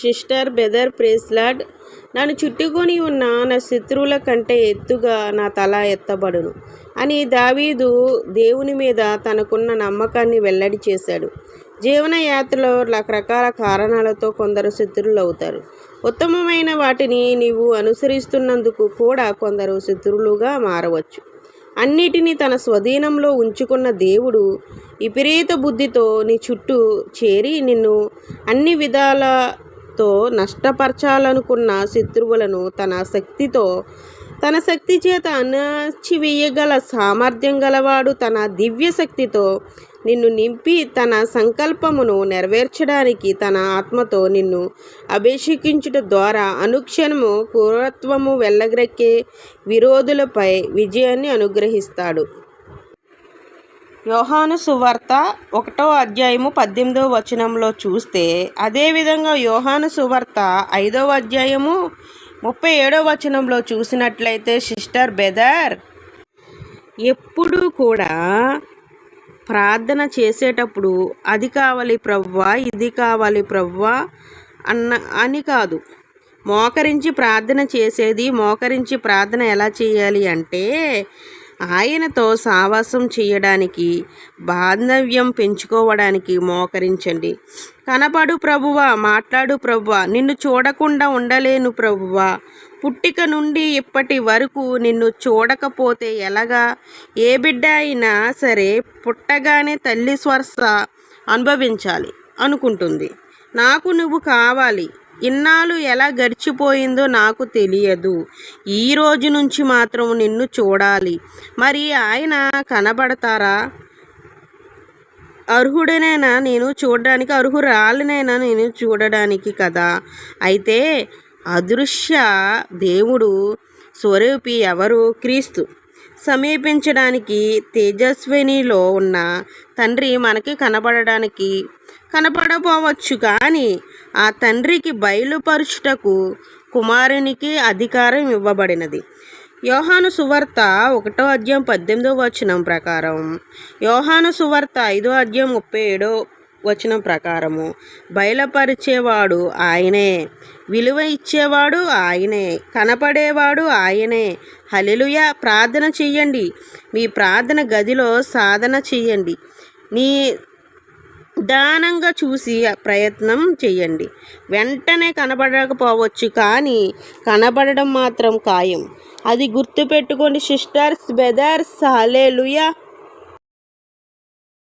Sister బెదర్ ప్రేస్లాడ్ నన్ను చుట్టుకొని ఉన్న నా శత్రువుల కంటే ఎత్తుగా నా తల ఎత్తబడును. అని దావీదు దేవుని మీద తనకున్న నమ్మకాన్ని వెల్లడి చేశాడు. జీవనయాత్రలో రకరకాల కారణాలతో కొందరు శత్రువులు అవుతారు ఉత్తమమైన వాటిని నీవు అనుసరిస్తున్నందుకు కూడా కొందరు శత్రువులుగా మారవచ్చు. అన్నిటినీ తన స్వధీనంలో ఉంచుకున్న దేవుడు విపరీత బుద్ధితో నీ చుట్టూ చేరి నిన్ను అన్ని విధాల విధాలతో నష్టపరచాలనుకున్న శత్రువులను తన శక్తితో తన శక్తి చేత అణచివేయగల సామర్థ్యం గలవాడు తన దివ్య శక్తితో నిన్ను నింపి తన సంకల్పమును నెరవేర్చడానికి తన ఆత్మతో నిన్ను అభిషేకించుట ద్వారా అనుక్షణము క్రూరత్వము వెళ్ళగ్రెక్కే విరోధులపై విజయాన్ని అనుగ్రహిస్తాడు. యోహాను సువార్త ఒకటో అధ్యాయము పద్దెనిమిదవ వచనంలో చూస్తే అదేవిధంగా యోహాను సువార్త ఐదవ అధ్యాయము ముప్పై ఏడవ వచనంలో చూసినట్లయితే సిస్టర్ బెదర్ ఎప్పుడూ కూడా ప్రార్థన చేసేటప్పుడు అది కావాలి ప్రవ్వా ఇది కావాలి ప్రవ్వా అన్న అని కాదు. మోకరించి ప్రార్థన చేసేది మోకరించి ప్రార్థన ఎలా చేయాలి అంటే ఆయనతో సావాసం చేయడానికి బాంధవ్యం పెంచుకోవడానికి మోకరించండి. కనపడు ప్రభువా మాట్లాడు ప్రభువా నిన్ను చూడకుండా ఉండలేను ప్రభువా. పుట్టిక నుండి ఇప్పటి వరకు నిన్ను చూడకపోతే ఎలాగా? ఏ బిడ్డ అయినా సరే పుట్టగానే తల్లి స్వర్శ అనుభవించాలి అనుకుంటుంది. నాకు నువ్వు కావాలి. ఇన్నాళ్ళు ఎలా గడిచిపోయిందో నాకు తెలియదు. ఈ రోజు నుంచి మాత్రం నిన్ను చూడాలి. మరి ఆయన కనబడతారా? అర్హుడనైనా నేను చూడడానికి? అర్హురాలినైనా నేను చూడడానికి కదా? అయితే అదృశ్య దేవుడు స్వరూపి ఎవరు? క్రీస్తు. సమీపించడానికి తేజస్వినిలో ఉన్న తండ్రి మనకి కనబడడానికి కనపడపోవచ్చు కానీ ఆ తండ్రికి బయలుపరుచుటకు కుమారునికి అధికారం ఇవ్వబడినది. యోహాను సువార్త ఒకటో అధ్యాయం పద్దెనిమిదో వచనం ప్రకారం యోహాను సువార్త ఐదో అధ్యాయం ముప్పై ఏడో వచనం ప్రకారము. బయలుపరిచేవాడు ఆయనే. విలువ ఇచ్చేవాడు ఆయనే. కనపడేవాడు ఆయనే. హలెలుయ ప్రార్థన చెయ్యండి. మీ ప్రార్థన గదిలో సాధన చెయ్యండి. నీ దానంగా చూసి ప్రయత్నం చేయండి వెంటనే కనబడకపోవచ్చు కానీ కనబడడం మాత్రం ఖాయం. అది గుర్తుపెట్టుకోండి సిస్టర్స్ బెదర్స్ హలేలుయా